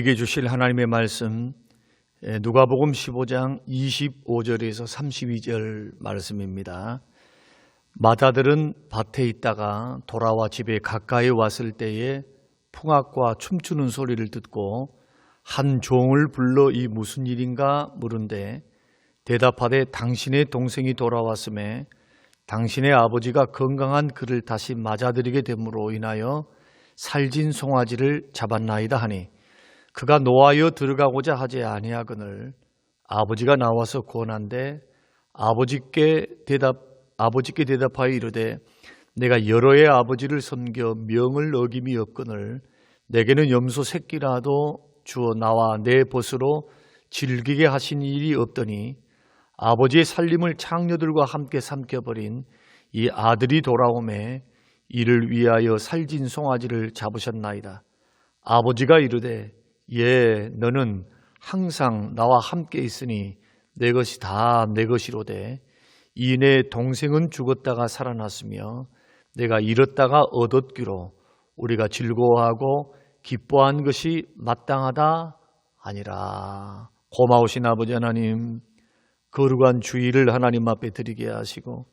우리에게 주실 하나님의 말씀 예, 누가복음 15장 25절에서 32절 말씀입니다. 마다들은 밭에 있다가 돌아와 집에 가까이 왔을 때에 풍악과 춤추는 소리를 듣고 한 종을 불러 이 무슨 일인가 물은데 대답하되 당신의 동생이 돌아왔음에 당신의 아버지가 건강한 그를 다시 맞아들이게 됨으로 인하여 살진 송아지를 잡았나이다 하니 그가 노하여 들어가고자 하지 아니하거늘 아버지가 나와서 권한데 아버지께 대답 아버지께 대답하여 이르되 내가 여러 해 아버지를 섬겨 명을 어김이 없거늘 내게는 염소 새끼라도 주어 나와 내 벗으로 즐기게 하신 일이 없더니 아버지의 살림을 창녀들과 함께 삼켜버린 이 아들이 돌아오매 이를 위하여 살진 송아지를 잡으셨나이다. 아버지가 이르되 예 너는 항상 나와 함께 있으니 내 것이 다 내 것이로되 이 내 동생은 죽었다가 살아났으며 내가 잃었다가 얻었기로 우리가 즐거워하고 기뻐한 것이 마땅하다 아니라 고마우신 아버지 하나님 거룩한 주의를 하나님 앞에 드리게 하시고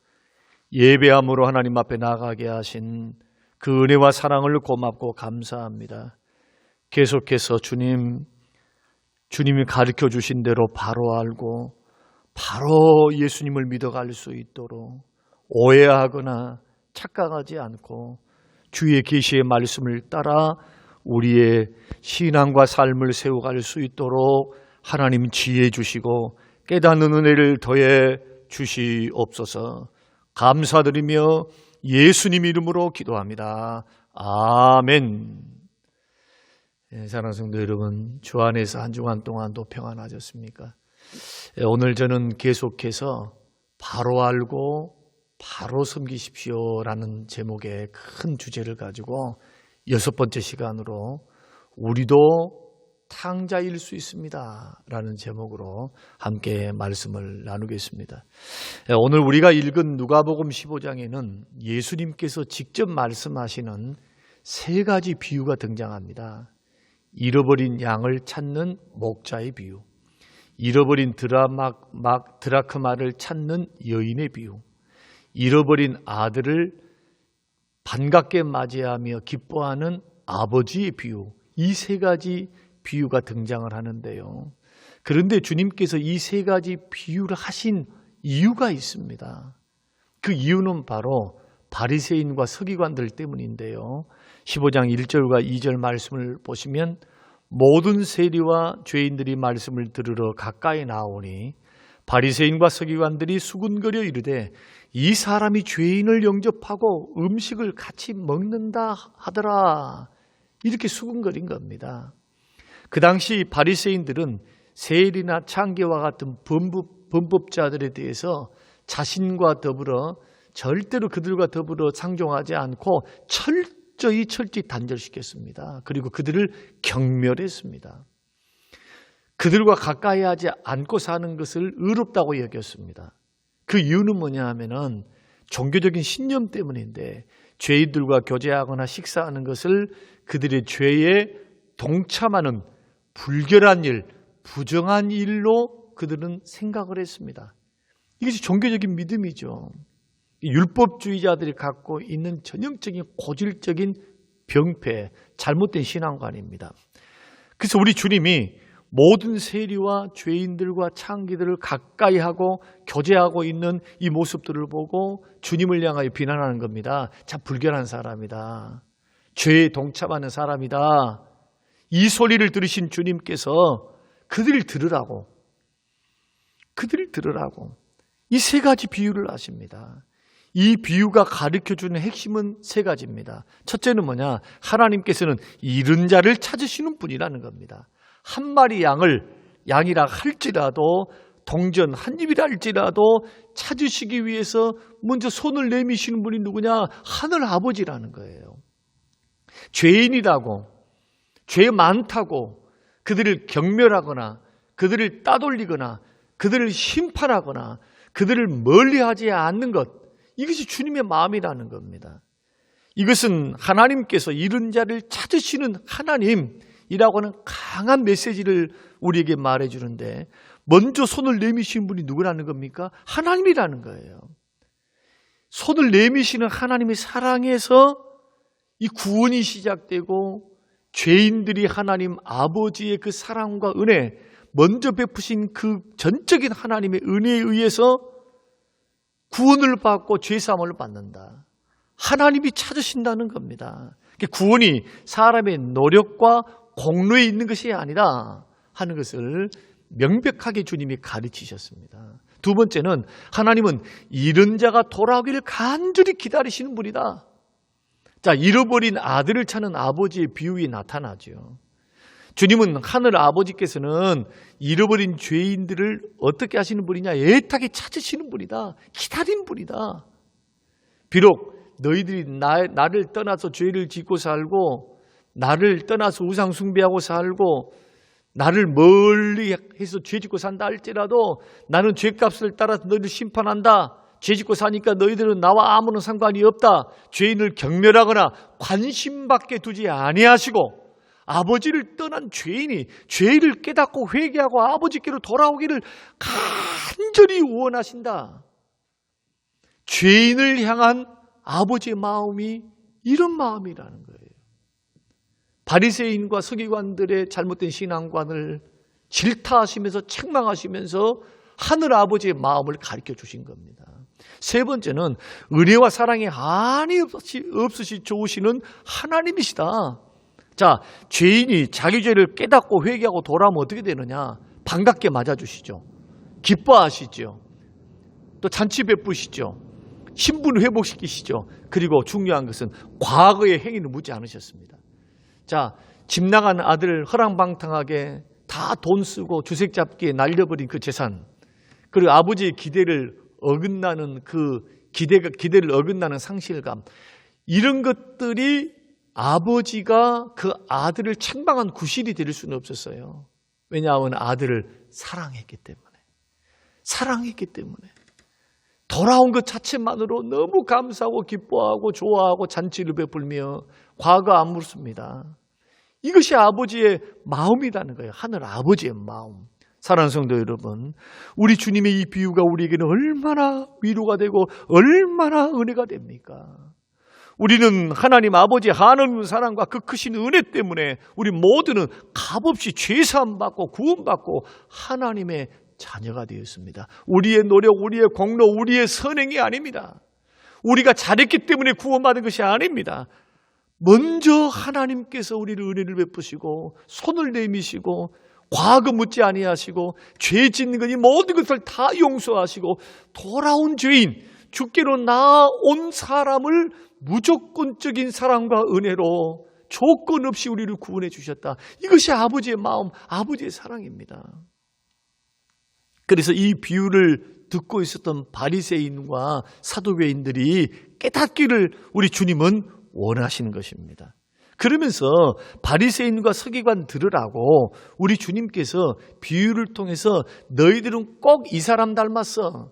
예배함으로 하나님 앞에 나가게 하신 그 은혜와 사랑을 고맙고 감사합니다. 계속해서 주님, 주님이 가르쳐 주신 대로 바로 알고 바로 예수님을 믿어갈 수 있도록 오해하거나 착각하지 않고 주의 계시의 말씀을 따라 우리의 신앙과 삶을 세워갈 수 있도록 하나님 지혜 주시고 깨닫는 은혜를 더해 주시옵소서 감사드리며 예수님 이름으로 기도합니다. 아멘. 예, 사랑하는 성도 여러분, 주 안에서 한 주간 동안도 평안하셨습니까? 예, 오늘 저는 계속해서 바로 알고 바로 섬기십시오라는 제목의 큰 주제를 가지고 여섯 번째 시간으로 우리도 탕자일 수 있습니다. 라는 제목으로 함께 말씀을 나누겠습니다. 예, 오늘 우리가 읽은 누가복음 15장에는 예수님께서 직접 말씀하시는 세 가지 비유가 등장합니다. 잃어버린 양을 찾는 목자의 비유, 잃어버린 드라막, 막, 드라크마를 찾는 여인의 비유, 잃어버린 아들을 반갑게 맞이하며 기뻐하는 아버지의 비유, 이 세 가지 비유가 등장을 하는데요. 그런데 주님께서 이 세 가지 비유를 하신 이유가 있습니다. 그 이유는 바로 바리새인과 서기관들 때문인데요. 15장 1절과 2절 말씀을 보시면 모든 세리와 죄인들이 말씀을 들으러 가까이 나오니 바리새인과 서기관들이 수군거려 이르되 이 사람이 죄인을 영접하고 음식을 같이 먹는다 하더라 이렇게 수군거린 겁니다. 그 당시 바리새인들은 세일이나 창계와 같은 범법, 범법자들에 대해서 자신과 더불어 절대로 그들과 더불어 상종하지 않고 철 저히 철저히 단절시켰습니다. 그리고 그들을 경멸했습니다. 그들과 가까이 하지 않고 사는 것을 의롭다고 여겼습니다. 그 이유는 뭐냐 하면은 종교적인 신념 때문인데 죄인들과 교제하거나 식사하는 것을 그들의 죄에 동참하는 불결한 일, 부정한 일로 그들은 생각을 했습니다. 이것이 종교적인 믿음이죠. 율법주의자들이 갖고 있는 전형적인 고질적인 병폐, 잘못된 신앙관입니다. 그래서 우리 주님이 모든 세리와 죄인들과 창기들을 가까이 하고 교제하고 있는 이 모습들을 보고 주님을 향하여 비난하는 겁니다. 참 불결한 사람이다. 죄에 동참하는 사람이다. 이 소리를 들으신 주님께서 그들을 들으라고, 그들을 들으라고 이 세 가지 비유를 하십니다. 이 비유가 가르쳐 주는 핵심은 세 가지입니다. 첫째는 뭐냐? 하나님께서는 잃은 자를 찾으시는 분이라는 겁니다. 한 마리 양을 양이라 할지라도 동전 한 입이라 할지라도 찾으시기 위해서 먼저 손을 내미시는 분이 누구냐? 하늘 아버지라는 거예요. 죄인이라고 죄 많다고 그들을 경멸하거나 그들을 따돌리거나 그들을 심판하거나 그들을 멀리하지 않는 것 이것이 주님의 마음이라는 겁니다. 이것은 하나님께서 이른 자를 찾으시는 하나님 주님이라고 하는 강한 메시지를 우리에게 말해 주는데 먼저 손을 내미신 분이 누구라는 겁니까? 하나님이라는 거예요. 손을 내미시는 하나님의 사랑에서 이 구원이 시작되고 죄인들이 하나님 아버지의 그 사랑과 은혜, 먼저 베푸신 그 전적인 하나님의 은혜에 의해서 구원을 받고 죄사함을 받는다. 하나님이 찾으신다는 겁니다. 구원이 사람의 노력과 공로에 있는 것이 아니라 하는 것을 명백하게 주님이 가르치셨습니다. 두 번째는 하나님은 이런 자가 돌아오기를 간절히 기다리시는 분이다. 자, 잃어버린 아들을 찾는 아버지의 비유에 나타나죠. 주님은 하늘 아버지께서는 잃어버린 죄인들을 어떻게 하시는 분이냐? 애타게 찾으시는 분이다. 기다린 분이다. 비록 너희들이 나, 나를 떠나서 죄를 짓고 살고 나를 떠나서 우상 숭배하고 살고 나를 멀리 해서 죄 짓고 산다 할지라도 나는 죄값을 따라서 너희를 심판한다. 죄 짓고 사니까 너희들은 나와 아무런 상관이 없다. 죄인을 경멸하거나 관심밖에 두지 아니하시고 아버지를 떠난 죄인이 죄를 깨닫고 회개하고 아버지께로 돌아오기를 간절히 원하신다. 죄인을 향한 아버지의 마음이 이런 마음이라는 거예요. 바리새인과 서기관들의 잘못된 신앙관을 질타하시면서 책망하시면서 하늘 아버지의 마음을 가르쳐 주신 겁니다. 세 번째는 은혜와 사랑이 한이 없이, 없으시 좋으시는 하나님이시다. 자, 죄인이 자기 죄를 깨닫고 회개하고 돌아오면 어떻게 되느냐? 반갑게 맞아주시죠. 기뻐하시죠. 또 잔치 베푸시죠. 신분 회복시키시죠. 그리고 중요한 것은 과거의 행위는 묻지 않으셨습니다. 자, 집 나간 아들 허랑방탕하게 다 돈 쓰고 주색 잡기에 날려버린 그 재산, 그리고 아버지의 기대를 어긋나는 그 기대가, 기대를 어긋나는 상실감, 이런 것들이 아버지가 그 아들을 책망한 구실이 될 수는 없었어요. 왜냐하면 아들을 사랑했기 때문에. 사랑했기 때문에. 돌아온 것 자체만으로 너무 감사하고 기뻐하고 좋아하고 잔치를 베풀며 과거 안 묻습니다. 이것이 아버지의 마음이라는 거예요. 하늘 아버지의 마음. 사랑하는 성도 여러분, 우리 주님의 이 비유가 우리에게는 얼마나 위로가 되고 얼마나 은혜가 됩니까? 우리는 하나님 아버지의 하나님 사랑과 그 크신 은혜 때문에 우리 모두는 값없이 죄사함 받고 구원 받고 하나님의 자녀가 되었습니다. 우리의 노력, 우리의 공로, 우리의 선행이 아닙니다. 우리가 잘했기 때문에 구원받은 것이 아닙니다. 먼저 하나님께서 우리를 은혜를 베푸시고 손을 내미시고 과거 묻지 아니하시고 죄 짓는 거니 모든 것을 다 용서하시고 돌아온 죄인 주께로 나온 사람을 무조건적인 사랑과 은혜로 조건 없이 우리를 구원해 주셨다. 이것이 아버지의 마음, 아버지의 사랑입니다. 그래서 이 비유를 듣고 있었던 바리새인과 사도교인들이 깨닫기를 우리 주님은 원하시는 것입니다. 그러면서 바리새인과 서기관 들으라고 우리 주님께서 비유를 통해서 너희들은 꼭 이 사람 닮았어.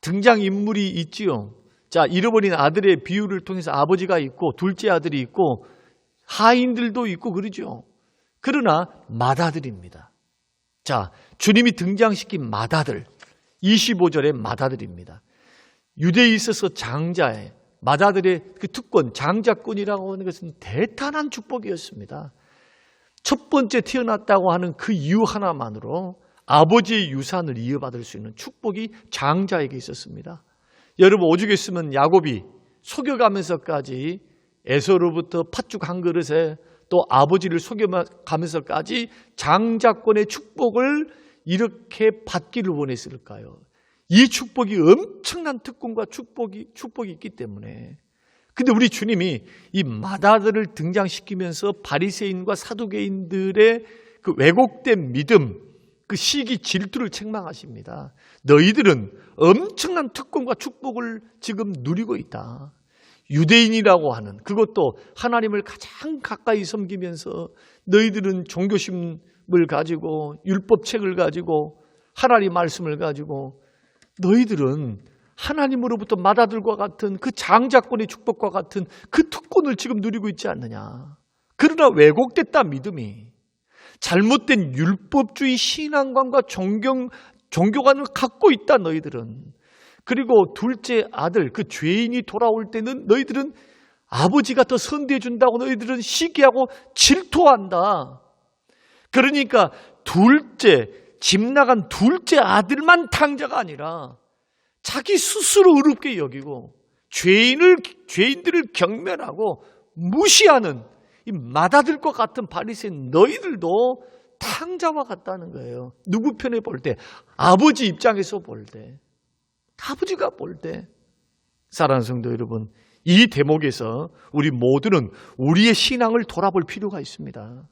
등장 인물이 있지요. 자, 잃어버린 아들의 비유를 통해서 아버지가 있고 둘째 아들이 있고 하인들도 있고 그러죠. 그러나 맏아들입니다. 자, 주님이 등장시킨 맏아들 25절의 맏아들입니다. 유대에 있어서 장자의 맏아들의 그 특권, 장자권이라고 하는 것은 대단한 축복이었습니다. 첫 번째 태어났다고 하는 그 이유 하나만으로 아버지의 유산을 이어받을 수 있는 축복이 장자에게 있었습니다. 여러분 오죽 했으면 야곱이 속여가면서까지 에서로부터 팥죽 한 그릇에 또 아버지를 속여가면서까지 장자권의 축복을 이렇게 받기를 원했을까요? 이 축복이 엄청난 특권과 축복이, 축복이 있기 때문에. 근데 우리 주님이 이 마다들을 등장시키면서 바리새인과 사두개인들의 그 왜곡된 믿음, 그 시기 질투를 책망하십니다. 너희들은 엄청난 특권과 축복을 지금 누리고 있다. 유대인이라고 하는 그것도 하나님을 가장 가까이 섬기면서 너희들은 종교심을 가지고 율법책을 가지고 하나님 말씀을 가지고 너희들은 하나님으로부터 마다들과 같은 그 장자권의 축복과 같은 그 특권을 지금 누리고 있지 않느냐. 그러나 왜곡됐다 믿음이. 잘못된 율법주의 신앙관과 존경, 종교관을 갖고 있다 너희들은. 그리고 둘째 아들 그 죄인이 돌아올 때는 너희들은 아버지가 더 선대해 준다고 너희들은 시기하고 질투한다. 그러니까 둘째 집 나간 둘째 아들만 탕자가 아니라 자기 스스로 어렵게 여기고 죄인을 죄인들을 경멸하고 무시하는 이 맏아들 것 같은 바리새인 너희들도 탕자와 같다는 거예요. 누구 편에 볼 때? 아버지 입장에서 볼 때. 아버지가 볼 때. 사랑하는 성도 여러분, 이 대목에서 우리 모두는 우리의 신앙을 돌아볼 필요가 있습니다.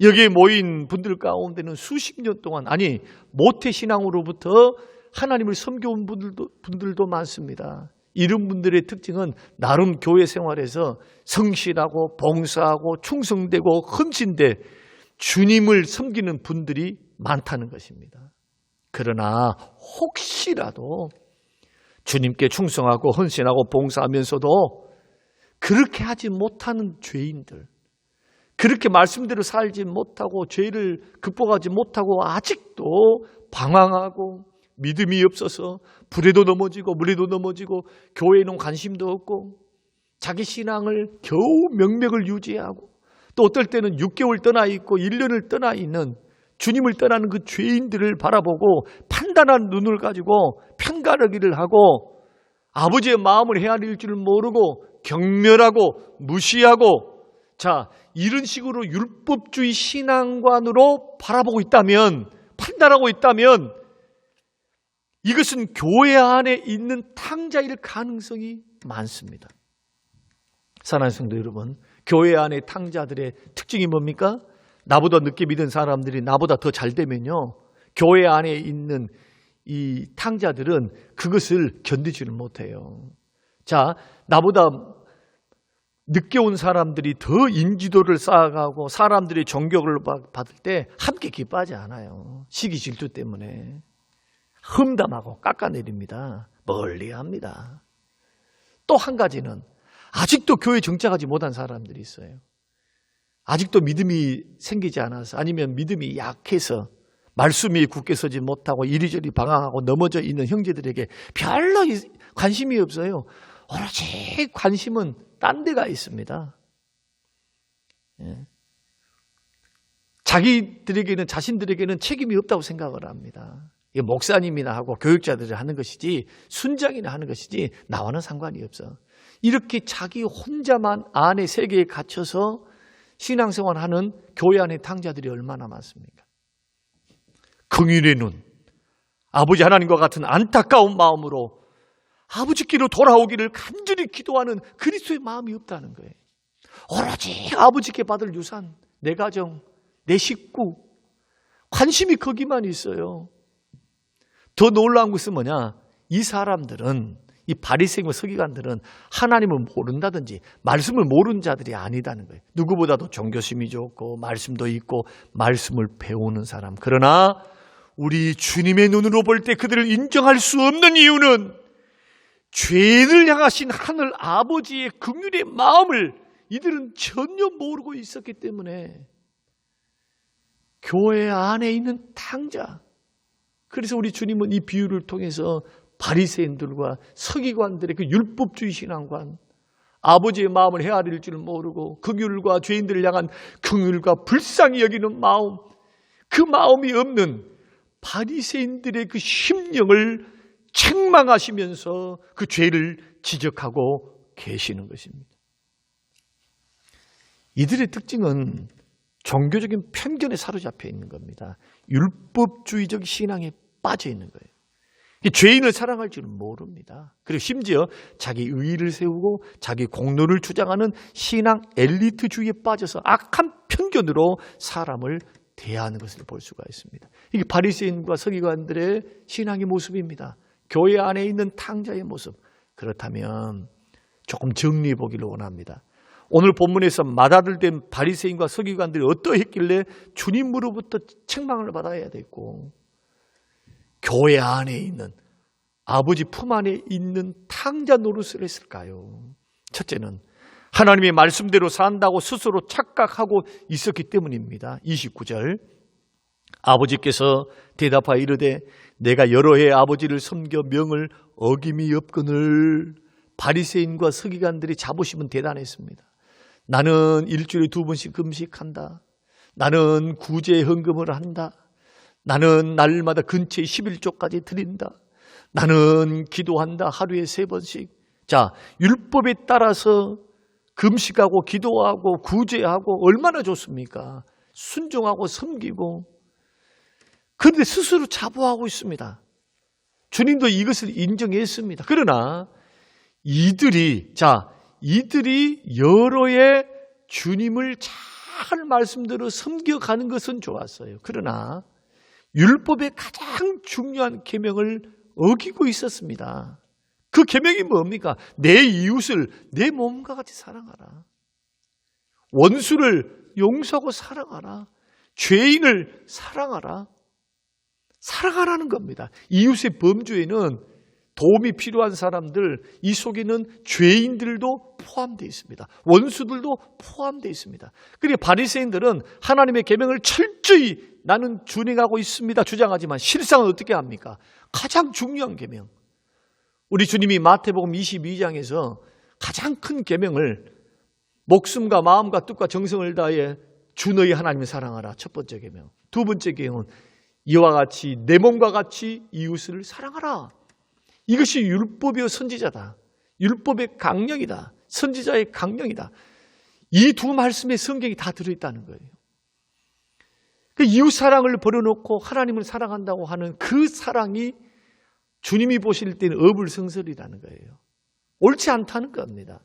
여기에 모인 분들 가운데는 수십 년 동안, 아니, 모태 신앙으로부터 하나님을 섬겨온 분들도, 분들도 많습니다. 이런 분들의 특징은 나름 교회 생활에서 성실하고 봉사하고 충성되고 헌신돼 주님을 섬기는 분들이 많다는 것입니다. 그러나 혹시라도 주님께 충성하고 헌신하고 봉사하면서도 그렇게 하지 못하는 죄인들, 그렇게 말씀대로 살지 못하고 죄를 극복하지 못하고 아직도 방황하고 믿음이 없어서 불에도 넘어지고 물에도 넘어지고 교회에는 관심도 없고 자기 신앙을 겨우 명맥을 유지하고 또 어떨 때는 6개월 떠나 있고 1년을 떠나 있는 주님을 떠나는 그 죄인들을 바라보고 판단한 눈을 가지고 편가르기를 하고 아버지의 마음을 헤아릴 줄 모르고 경멸하고 무시하고 자 이런 식으로 율법주의 신앙관으로 바라보고 있다면 판단하고 있다면 이것은 교회 안에 있는 탕자일 가능성이 많습니다. 사랑하는 성도 여러분, 교회 안에 탕자들의 특징이 뭡니까? 나보다 늦게 믿은 사람들이 나보다 더 잘 되면요. 교회 안에 있는 이 탕자들은 그것을 견디지를 못해요. 자, 나보다 늦게 온 사람들이 더 인지도를 쌓아가고 사람들이 존경을 받을 때 함께 기뻐하지 않아요. 시기 질투 때문에. 험담하고 깎아내립니다. 멀리 합니다. 또 한 가지는 아직도 교회 정착하지 못한 사람들이 있어요. 아직도 믿음이 생기지 않아서 아니면 믿음이 약해서 말씀이 굳게 서지 못하고 이리저리 방황하고 넘어져 있는 형제들에게 별로 관심이 없어요. 오로지 관심은 딴 데가 있습니다. 예. 자기들에게는 자신들에게는 책임이 없다고 생각을 합니다. 목사님이나 하고 교육자들이 하는 것이지 순장이나 하는 것이지 나와는 상관이 없어. 이렇게 자기 혼자만 안의 세계에 갇혀서 신앙생활 하는 교회 안의 탕자들이 얼마나 많습니까? 긍휼의 눈, 아버지 하나님과 같은 안타까운 마음으로 아버지께로 돌아오기를 간절히 기도하는 그리스도의 마음이 없다는 거예요. 오로지 아버지께 받을 유산, 내 가정, 내 식구, 관심이 거기만 있어요. 더 놀라운 것은 뭐냐? 이 사람들은 이 바리새인과 서기관들은 하나님을 모른다든지 말씀을 모르는 자들이 아니다는 거예요. 누구보다도 종교심이 좋고 말씀도 있고 말씀을 배우는 사람. 그러나 우리 주님의 눈으로 볼 때 그들을 인정할 수 없는 이유는 죄인을 향하신 하늘 아버지의 긍휼의 마음을 이들은 전혀 모르고 있었기 때문에 교회 안에 있는 탕자 그래서 우리 주님은 이 비유를 통해서 바리새인들과 서기관들의 그 율법주의 신앙관 아버지의 마음을 헤아릴 줄 모르고 긍휼과 죄인들을 향한 긍휼과 불쌍히 여기는 마음 그 마음이 없는 바리새인들의 그 심령을 책망하시면서 그 죄를 지적하고 계시는 것입니다. 이들의 특징은 종교적인 편견에 사로잡혀 있는 겁니다. 율법주의적 신앙에 빠져 있는 거예요. 죄인을 사랑할 줄은 모릅니다. 그리고 심지어 자기 의의를 세우고 자기 공로를 주장하는 신앙 엘리트주의에 빠져서 악한 편견으로 사람을 대하는 것을 볼 수가 있습니다. 이게 바리새인과 서기관들의 신앙의 모습입니다. 교회 안에 있는 탕자의 모습. 그렇다면 조금 정리해 보기를 원합니다. 오늘 본문에서 맏아들된 바리새인과 서기관들이 어떠했길래 주님으로부터 책망을 받아야 됐고 교회 안에 있는 아버지 품 안에 있는 탕자 노릇을 했을까요? 첫째는 하나님의 말씀대로 산다고 스스로 착각하고 있었기 때문입니다. 29절. 아버지께서 대답하여 이르되 내가 여러 해 아버지를 섬겨 명을 어김이 없거늘 바리새인과 서기관들이 자부심은 대단했습니다. 나는 일주일에 두 번씩 금식한다. 나는 구제 헌금을 한다. 나는 날마다 근처에 11조까지 드린다. 나는 기도한다. 하루에 세 번씩. 자, 율법에 따라서 금식하고 기도하고 구제하고 얼마나 좋습니까? 순종하고 섬기고. 그런데 스스로 자부하고 있습니다. 주님도 이것을 인정했습니다. 그러나 이들이, 자, 이들이 여러의 주님을 잘 말씀대로 섬겨가는 것은 좋았어요. 그러나 율법의 가장 중요한 계명을 어기고 있었습니다. 그 계명이 뭡니까? 내 이웃을 내 몸과 같이 사랑하라. 원수를 용서하고 사랑하라. 죄인을 사랑하라. 사랑하라는 겁니다. 이웃의 범주에는 도움이 필요한 사람들, 이 속에는 죄인들도 포함되어 있습니다. 원수들도 포함되어 있습니다. 그리고 바리새인들은 하나님의 계명을 철저히 나는 준행하고 있습니다. 주장하지만 실상은 어떻게 합니까? 가장 중요한 계명. 우리 주님이 마태복음 22장에서 가장 큰 계명을 목숨과 마음과 뜻과 정성을 다해 주 너희 하나님을 사랑하라. 첫 번째 계명. 두 번째 계명은 이와 같이 내 몸과 같이 이웃을 사랑하라. 이것이 율법이요 선지자다. 율법의 강령이다. 선지자의 강령이다. 이 두 말씀의 성경이 다 들어있다는 거예요. 그 이웃 사랑을 버려놓고 하나님을 사랑한다고 하는 그 사랑이 주님이 보실 때는 어불성설이라는 거예요. 옳지 않다는 겁니다.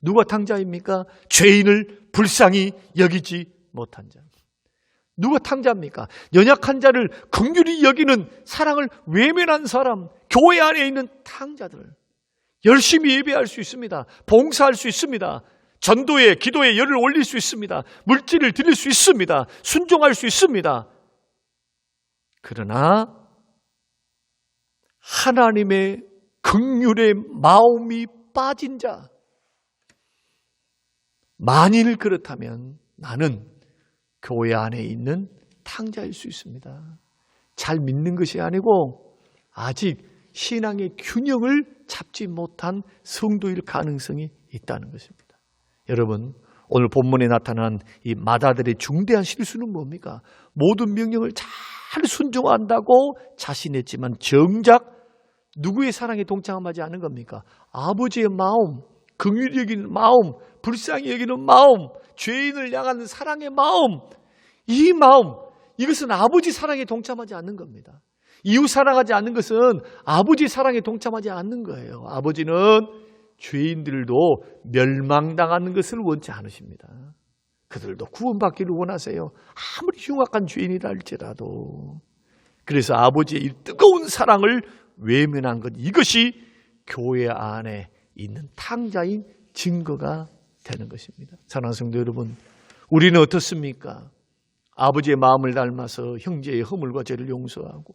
누가 탕자입니까? 죄인을 불쌍히 여기지 못한 자. 누가 탕자입니까? 연약한 자를 긍휼히 여기는 사랑을 외면한 사람, 교회 안에 있는 탕자들. 열심히 예배할 수 있습니다. 봉사할 수 있습니다. 전도에, 기도에 열을 올릴 수 있습니다. 물질을 드릴 수 있습니다. 순종할 수 있습니다. 그러나 하나님의 긍휼의 마음이 빠진 자, 만일 그렇다면 나는 교회 안에 있는 탕자일 수 있습니다. 잘 믿는 것이 아니고 아직 신앙의 균형을 잡지 못한 성도일 가능성이 있다는 것입니다. 여러분, 오늘 본문에 나타난 이 마다들의 중대한 실수는 뭡니까? 모든 명령을 잘 순종한다고 자신했지만 정작 누구의 사랑에 동참하지 않은 겁니까? 아버지의 마음, 긍휼히 여기는 마음, 불쌍히 여기는 마음, 죄인을 향하는 사랑의 마음, 이 마음, 이것은 아버지 사랑에 동참하지 않는 겁니다. 이웃 사랑하지 않는 것은 아버지 사랑에 동참하지 않는 거예요. 아버지는 죄인들도 멸망당하는 것을 원치 않으십니다. 그들도 구원받기를 원하세요. 아무리 흉악한 죄인이라 할지라도. 그래서 아버지의 이 뜨거운 사랑을 외면한 것, 이것이 교회 안에 있는 탕자인 증거가 되는 것입니다. 사랑하는 성도 여러분, 우리는 어떻습니까? 아버지의 마음을 닮아서 형제의 허물과 죄를 용서하고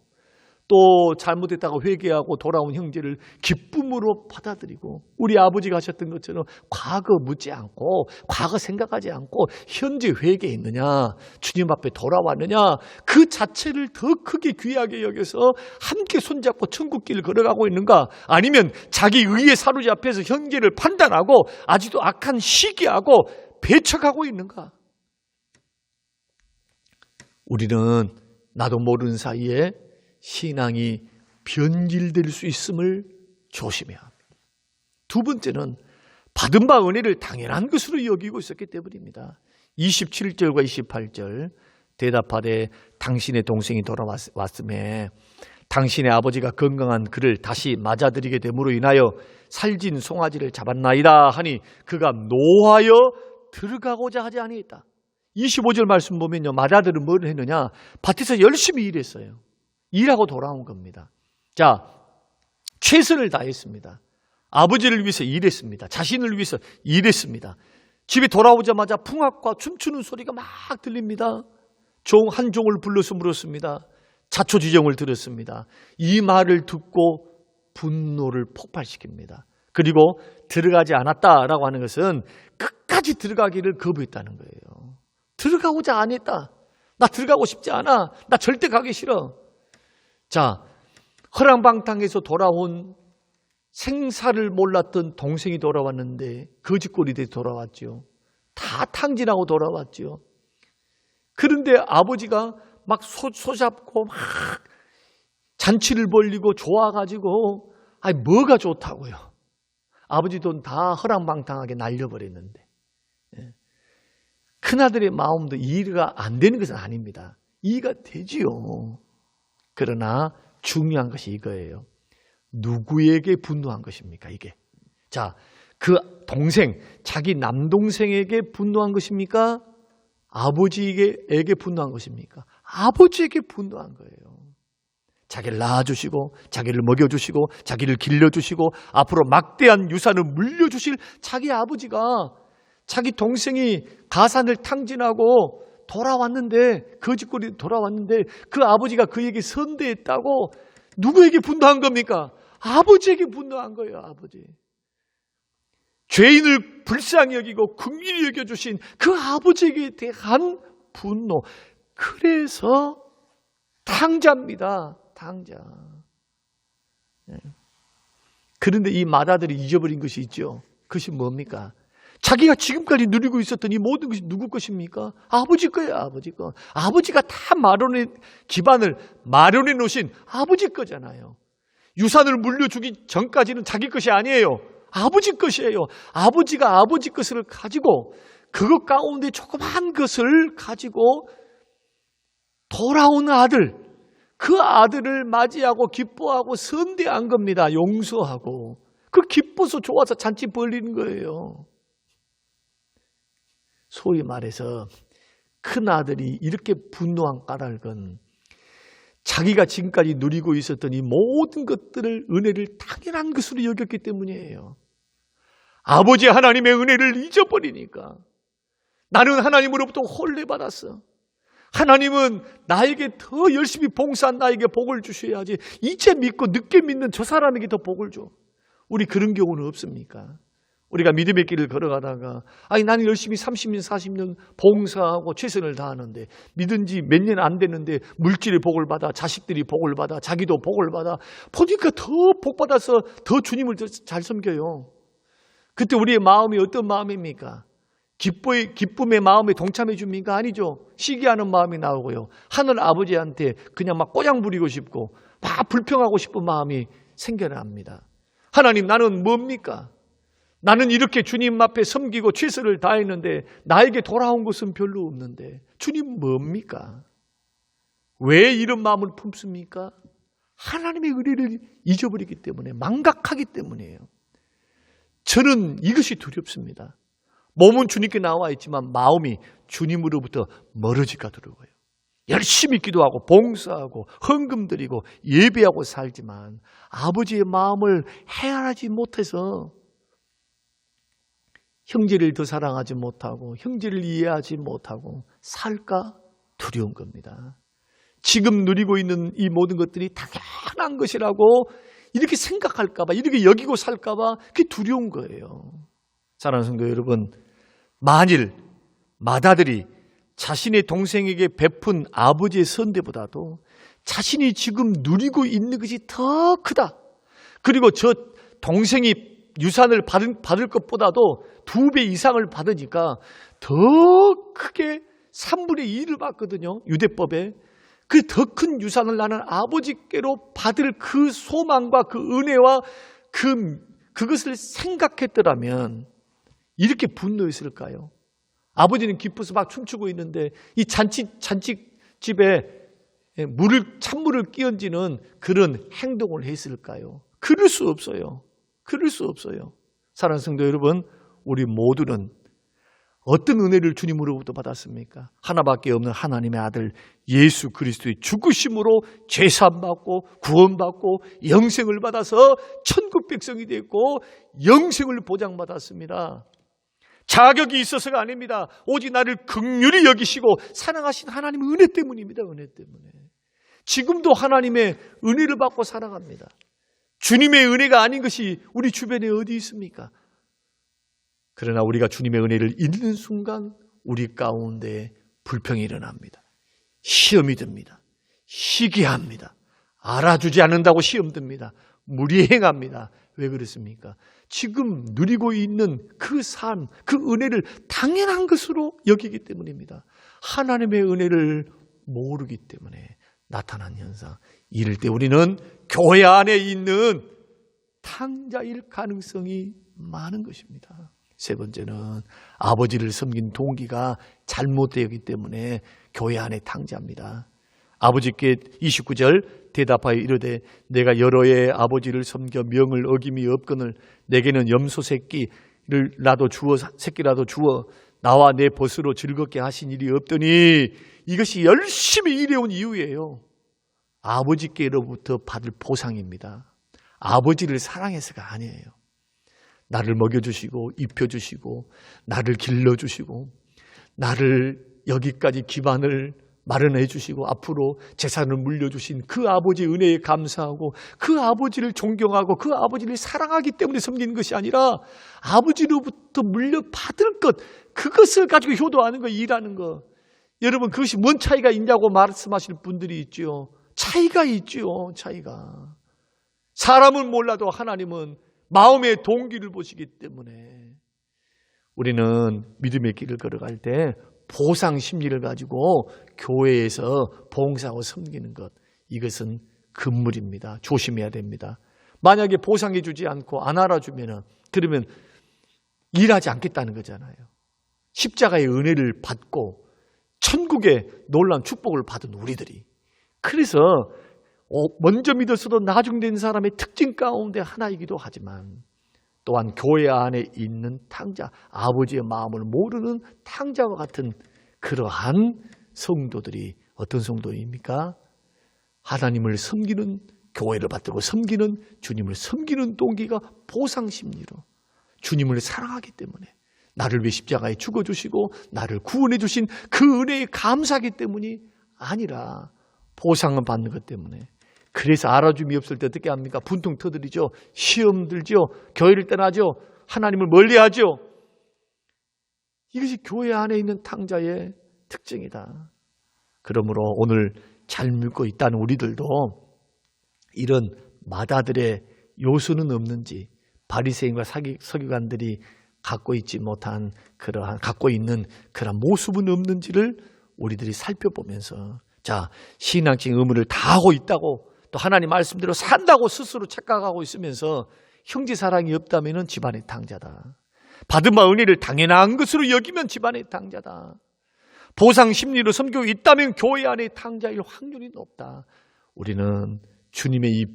또 잘못했다고 회개하고 돌아온 형제를 기쁨으로 받아들이고 우리 아버지가 하셨던 것처럼 과거 묻지 않고 과거 생각하지 않고 현재 회개했느냐 주님 앞에 돌아왔느냐 그 자체를 더 크게 귀하게 여겨서 함께 손잡고 천국길을 걸어가고 있는가 아니면 자기 의에 사로잡혀서 현재를 판단하고 아직도 악한 시기하고 배척하고 있는가? 우리는 나도 모르는 사이에 신앙이 변질될 수 있음을 조심해야 합니다. 두 번째는 받은 바 은혜를 당연한 것으로 여기고 있었기 때문입니다. 27절과 28절 대답하되 당신의 동생이 돌아왔음에 당신의 아버지가 건강한 그를 다시 맞아들이게 됨으로 인하여 살진 송아지를 잡았나이다 하니 그가 노하여 들어가고자 하지 아니했다. 25절 말씀 보면요. 마다들은 뭘 했느냐? 밭에서 열심히 일했어요. 일하고 돌아온 겁니다. 자, 최선을 다했습니다. 아버지를 위해서 일했습니다. 자신을 위해서 일했습니다. 집에 돌아오자마자 풍악과 춤추는 소리가 막 들립니다. 종 한 종을 불러서 물었습니다. 자초지정을 들었습니다. 이 말을 듣고 분노를 폭발시킵니다. 그리고 들어가지 않았다라고 하는 것은 끝까지 들어가기를 거부했다는 거예요. 들어가고자 안 했다. 나 들어가고 싶지 않아. 나 절대 가기 싫어. 자, 허랑방탕에서 돌아온 생사를 몰랐던 동생이 돌아왔는데 거짓골이 돌아왔죠. 다 탕진하고 돌아왔죠. 그런데 아버지가 막 소, 소잡고 막 잔치를 벌리고 좋아가지고 아니 뭐가 좋다고요. 아버지 돈 다 허랑방탕하게 날려버렸는데 예. 큰아들의 마음도 이해가 안 되는 것은 아닙니다. 이해가 되지요. 그러나 중요한 것이 이거예요. 누구에게 분노한 것입니까, 이게? 자, 그 동생, 자기 남동생에게 분노한 것입니까? 아버지에게 분노한 것입니까? 아버지에게 분노한 거예요. 자기를 낳아주시고, 자기를 먹여주시고, 자기를 길러주시고, 앞으로 막대한 유산을 물려주실 자기 아버지가 자기 동생이 가산을 탕진하고 돌아왔는데, 거짓골이 돌아왔는데, 그 아버지가 그에게 선대했다고 누구에게 분노한 겁니까? 아버지에게 분노한 거예요, 아버지. 죄인을 불쌍히 여기고 긍휼히 여겨 주신 그 아버지에게 대한 분노. 그래서 탕자입니다. 탕자. 네. 그런데 이 마다들이 잊어버린 것이 있죠. 그것이 뭡니까? 자기가 지금까지 누리고 있었던 이 모든 것이 누구 것입니까? 아버지 거예요, 아버지 거. 아버지가 다 마련해, 기반을 마련해 놓으신 아버지 거잖아요. 유산을 물려주기 전까지는 자기 것이 아니에요. 아버지 것이에요. 아버지가 아버지 것을 가지고 그것 가운데 조그만 것을 가지고 돌아온 아들, 그 아들을 맞이하고 기뻐하고 선대한 겁니다. 용서하고. 그 기뻐서 좋아서 잔치 벌리는 거예요. 소위 말해서 큰 아들이 이렇게 분노한 까닭은 자기가 지금까지 누리고 있었던 이 모든 것들을 은혜를 당연한 것으로 여겼기 때문이에요. 아버지 하나님의 은혜를 잊어버리니까 나는 하나님으로부터 혼례받았어. 하나님은 나에게 더 열심히 봉사한 나에게 복을 주셔야지. 이제 믿고 늦게 믿는 저 사람에게 더 복을 줘. 우리 그런 경우는 없습니까? 우리가 믿음의 길을 걸어가다가 아니 나는 열심히 30년 40년 봉사하고 최선을 다하는데 믿은 지 몇 년 안 됐는데 물질의 복을 받아 자식들이 복을 받아 자기도 복을 받아 보니까 더 복 받아서 더 주님을 더 잘 섬겨요. 그때 우리의 마음이 어떤 마음입니까? 기뻐의, 기쁨의 마음에 동참해 줍니까? 아니죠. 시기하는 마음이 나오고요. 하늘 아버지한테 그냥 막 꼬장 부리고 싶고 막 불평하고 싶은 마음이 생겨납니다. 하나님 나는 뭡니까? 나는 이렇게 주님 앞에 섬기고 최선을 다했는데 나에게 돌아온 것은 별로 없는데 주님 뭡니까? 왜 이런 마음을 품습니까? 하나님의 의리를 잊어버리기 때문에 망각하기 때문이에요. 저는 이것이 두렵습니다. 몸은 주님께 나와 있지만 마음이 주님으로부터 멀어질까 두려워요. 열심히 기도하고 봉사하고 헌금 드리고 예배하고 살지만 아버지의 마음을 헤아나지 못해서 형제를 더 사랑하지 못하고 형제를 이해하지 못하고 살까 두려운 겁니다. 지금 누리고 있는 이 모든 것들이 당연한 것이라고 이렇게 생각할까봐, 이렇게 여기고 살까봐 그게 두려운 거예요. 사랑하는 성도 여러분, 만일 마다들이 자신의 동생에게 베푼 아버지의 선대보다도 자신이 지금 누리고 있는 것이 더 크다. 그리고 저 동생이 유산을 받은, 받을 것보다도 두 배 이상을 받으니까 더 크게 3분의 2를 받거든요. 유대법에. 그 더 큰 유산을 나는 아버지께로 받을 그 소망과 그 은혜와 그, 그것을 생각했더라면 이렇게 분노했을까요? 아버지는 기뻐서 막 춤추고 있는데 이 잔치, 잔치집에 물을, 찬물을 끼얹는 그런 행동을 했을까요? 그럴 수 없어요. 그럴 수 없어요. 사랑하는 성도 여러분, 우리 모두는 어떤 은혜를 주님으로부터 받았습니까? 하나밖에 없는 하나님의 아들 예수 그리스도의 죽으심으로 죄사함받고 구원 받고 영생을 받아서 천국 백성이 됐고 영생을 보장받았습니다. 자격이 있어서가 아닙니다. 오직 나를 극률히 여기시고 사랑하신 하나님의 은혜 때문입니다. 은혜 때문에. 지금도 하나님의 은혜를 받고 살아갑니다. 주님의 은혜가 아닌 것이 우리 주변에 어디 있습니까? 그러나 우리가 주님의 은혜를 잊는 순간 우리 가운데 불평이 일어납니다. 시험이 듭니다. 시기합니다. 알아주지 않는다고 시험 듭니다. 무리행합니다. 왜 그렇습니까? 지금 누리고 있는 그 삶, 그 은혜를 당연한 것으로 여기기 때문입니다. 하나님의 은혜를 모르기 때문에 나타난 현상. 이럴 때 우리는 교회 안에 있는 탕자일 가능성이 많은 것입니다. 세 번째는 아버지를 섬긴 동기가 잘못되었기 때문에 교회 안에 탕자입니다. 아버지께 29절 대답하여 이르되 내가 여러 해 아버지를 섬겨 명을 어김이 없거늘 내게는 염소 새끼를 라도 주어 새끼라도 주어 나와 내 벗으로 즐겁게 하신 일이 없더니 이것이 열심히 일해온 이유예요. 아버지께로부터 받을 보상입니다. 아버지를 사랑해서가 아니에요. 나를 먹여주시고 입혀주시고 나를 길러주시고 나를 여기까지 기반을 마련해 주시고 앞으로 재산을 물려주신 그 아버지 은혜에 감사하고 그 아버지를 존경하고 그 아버지를 사랑하기 때문에 섬기는 것이 아니라 아버지로부터 물려받을 것 그것을 가지고 효도하는 거 일하는 거 여러분 그것이 뭔 차이가 있냐고 말씀하실 분들이 있죠 차이가 있죠 차이가 사람은 몰라도 하나님은 마음의 동기를 보시기 때문에 우리는 믿음의 길을 걸어갈 때 보상 심리를 가지고 교회에서 봉사하고 섬기는 것 이것은 금물입니다. 조심해야 됩니다. 만약에 보상해 주지 않고 안 알아주면은 그러면 일하지 않겠다는 거잖아요. 십자가의 은혜를 받고 천국의 놀라운 축복을 받은 우리들이 그래서 어, 먼저 믿었어도 나중된 사람의 특징 가운데 하나이기도 하지만 또한 교회 안에 있는 탕자, 아버지의 마음을 모르는 탕자와 같은 그러한 성도들이 어떤 성도입니까? 하나님을 섬기는 교회를 받들고 섬기는 주님을 섬기는 동기가 보상 심리로 주님을 사랑하기 때문에 나를 위해 십자가에 죽어 주시고 나를 구원해 주신 그 은혜에 감사하기 때문이 아니라 보상을 받는 것 때문에 그래서 알아줌이 없을 때 어떻게 합니까? 분통 터뜨리죠. 시험 들죠. 교회를 떠나죠. 하나님을 멀리하죠. 이것이 교회 안에 있는 탕자의 특징이다. 그러므로 오늘 잘 믿고 있다는 우리들도 이런 마다들의 요소는 없는지 바리새인과 서기관들이 갖고 있지 못한 그러한 갖고 있는 그런 모습은 없는지를 우리들이 살펴보면서 자 신앙적인 의무를 다 하고 있다고 또 하나님 말씀대로 산다고 스스로 착각하고 있으면서 형제 사랑이 없다면 집안의 탕자다. 받은 바 은혜를 당연한 것으로 여기면 집안의 탕자다. 보상 심리로 섬기고 있다면 교회 안에 탕자일 확률이 높다. 우리는 주님의 이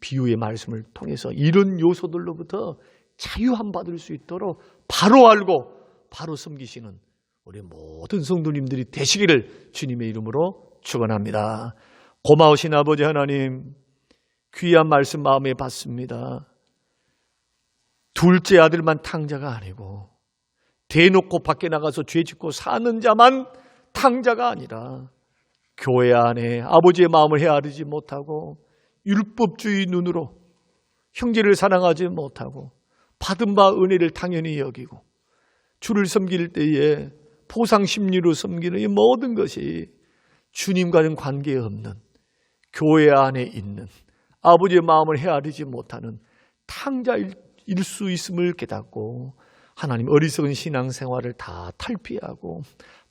비유의 말씀을 통해서 이런 요소들로부터 자유함 받을 수 있도록 바로 알고 바로 섬기시는 우리 모든 성도님들이 되시기를 주님의 이름으로 축원합니다. 고마우신 아버지 하나님 귀한 말씀 마음에 받습니다. 둘째 아들만 탕자가 아니고 대놓고 밖에 나가서 죄 짓고 사는 자만 탕자가 아니라 교회 안에 아버지의 마음을 헤아리지 못하고 율법주의 눈으로 형제를 사랑하지 못하고 받은 바 은혜를 당연히 여기고 주를 섬길 때에 포상 심리로 섬기는 이 모든 것이 주님과는 관계없는 교회 안에 있는 아버지의 마음을 헤아리지 못하는 탕자일 수 있음을 깨닫고 하나님 어리석은 신앙생활을 다 탈피하고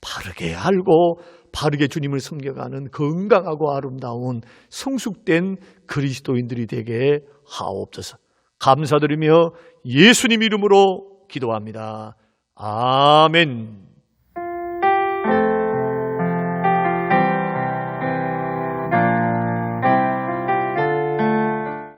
바르게 알고 바르게 주님을 섬겨가는 건강하고 아름다운 성숙된 그리스도인들이 되게 하옵소서. 감사드리며 예수님 이름으로 기도합니다. 아멘.